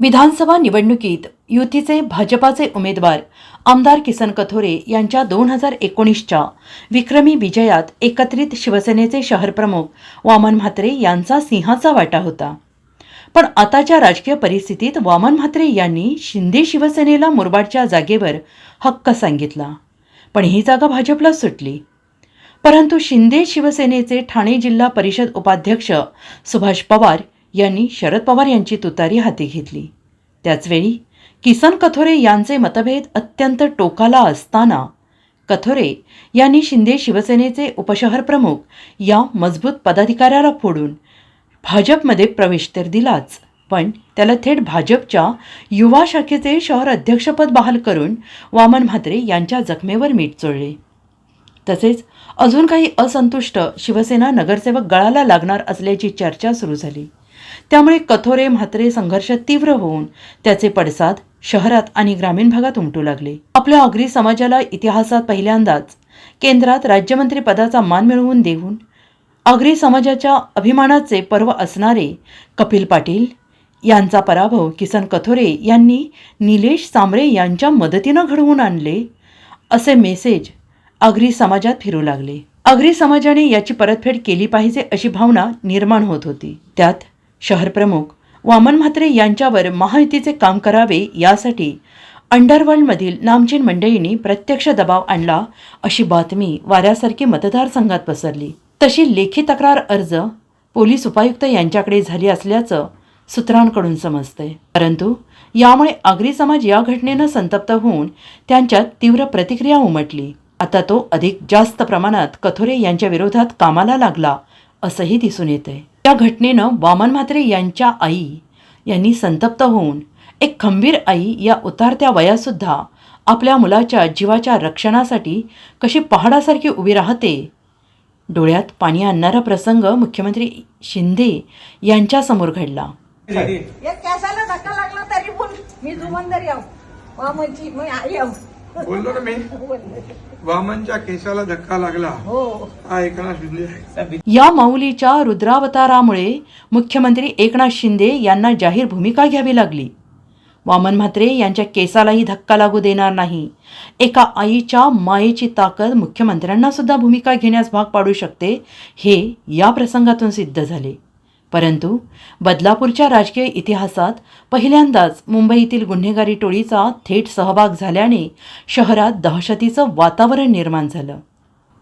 विधानसभा निवडणुकीत युतीचे भाजपाचे उमेदवार आमदार किसन कथोरे यांच्या दोन हजार एकोणीसच्या विक्रमी विजयात एकत्रित शिवसेनेचे शहरप्रमुख वामन म्हात्रे यांचा सिंहाचा वाटा होता. पण आताच्या राजकीय परिस्थितीत वामन म्हात्रे यांनी शिंदे शिवसेनेला मुरबाडच्या जागेवर हक्क सांगितला. पण ही जागा भाजपला सुटली. परंतु शिंदे शिवसेनेचे ठाणे जिल्हा परिषद उपाध्यक्ष सुभाष पवार यांनी शरद पवार यांची तुतारी हाती घेतली. त्याचवेळी किसन कथोरे यांचे मतभेद अत्यंत टोकाला असताना कथोरे यांनी शिंदे शिवसेनेचे उपशहर प्रमुख या मजबूत पदाधिकाऱ्याला फोडून भाजपमध्ये प्रवेश तर दिलाच पण त्याला थेट भाजपच्या युवा शाखेचे शहर अध्यक्षपद बहाल करून वामन म्हात्रे यांच्या जखमेवर मीठ चोळले. तसेच अजून काही असंतुष्ट शिवसेना नगरसेवक गळाला लागणार असल्याची चर्चा सुरू झाली. त्यामुळे कथोरे म्हात्रे संघर्ष तीव्र होऊन त्याचे पडसाद शहरात आणि ग्रामीण भागात उमटू लागले. आपल्या अग्री समाजाला इतिहासात पहिल्यांदाच केंद्रात राज्यमंत्री पदाचा मान मिळवून देऊन आगरी समाजाच्या अभिमानाचे पर्व असणारे कपिल पाटील यांचा पराभव किसन कथोरे यांनी निलेश सांबरे यांच्या मदतीनं घडवून आणले असे मेसेज आगरी समाजात फिरू लागले. आगरी समाजाने याची परतफेड केली पाहिजे अशी भावना निर्माण होत होती. त्यात शहरप्रमुख वामन म्हात्रे यांच्यावर महायुतीचे काम करावे यासाठी अंडरवर्ल्डमधील नामचीन मंडळींनी प्रत्यक्ष दबाव आणला अशी बातमी वाऱ्यासारखी मतदारसंघात पसरली. तशी लेखी तक्रार अर्ज पोलीस उपायुक्त यांच्याकडे झाली असल्याचं सूत्रांकडून समजतंय परंतु यामुळे आगरी समाज या घटनेनं संतप्त होऊन त्यांच्यात तीव्र प्रतिक्रिया उमटली. आता तो अधिक जास्त प्रमाणात कथोरे यांच्या विरोधात कामाला लागला असंही दिसून येतंय. या घटनेनं वामन म्हात्रे यांच्या आई यांनी संतप्त होऊन एक खंबीर आई या उतारत्या वयातसुद्धा आपल्या मुलाच्या जीवाच्या रक्षणासाठी कशी पहाडासारखी उभी राहते? डोळ्यात पाणी आणणारा प्रसंग मुख्यमंत्री शिंदे यांच्यासमोर घडला. धक्का लागला तरी पण मी बोललो ना मी. वामनच्या केसाला धक्का लागला. हो. हा एकनाथ शिंदे आहे. या माऊलीच्या रुद्रावतारामुळे मुख्यमंत्री एकनाथ शिंदे यांना जाहीर भूमिका घ्यावी लागली. वामन म्हात्रे यांच्या केसालाही धक्का लागू देणार नाही. एका आईच्या मायेची ताकद मुख्यमंत्र्यांना सुद्धा भूमिका घेण्यास भाग पाडू शकते हे या प्रसंगातून सिद्ध झाले. परंतु बदलापूरच्या राजकीय इतिहासात पहिल्यांदाच मुंबईतील गुन्हेगारी टोळीचा थेट सहभाग झाल्याने शहरात दहशतीचं वातावरण निर्माण झालं.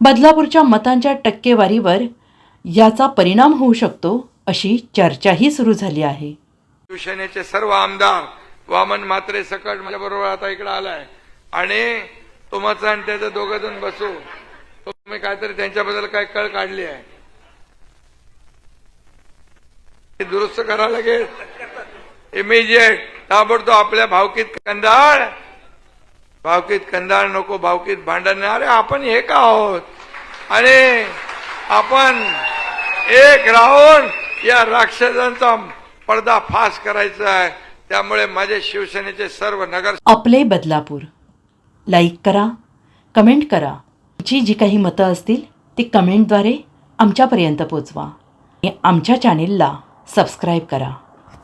बदलापूरच्या मतांच्या टक्केवारीवर याचा परिणाम होऊ शकतो अशी चर्चाही सुरू झाली आहे. शिवसेनेचे सर्व आमदार वामन मात्रे सकट माझ्या बरोबर आता इकडे आलाय. आणि तुमचं आणि त्याचं दोघं जण बसू. तुम्ही काहीतरी त्यांच्याबद्दल काय कळ काढली आहे ते दुरुस्त करा लागेल इमिजिएट ताबडतोब आपल्या भावकीत कंदाळ. भावकीत कंदाळ नको भावकीत भांडण नाही. अरे आपण एक आहोत? आणि आपण एक राहून या राक्षसांचा पडदा फास करायचा आहे. त्यामुळे माझे शिवसेनेचे सर्व नगर आपले बदलापूर. लाईक करा कमेंट करा. जी जी काही मतं असतील ती कमेंटद्वारे आमच्यापर्यंत पोचवा. आमच्या चॅनेलला सबस्क्राईब करा.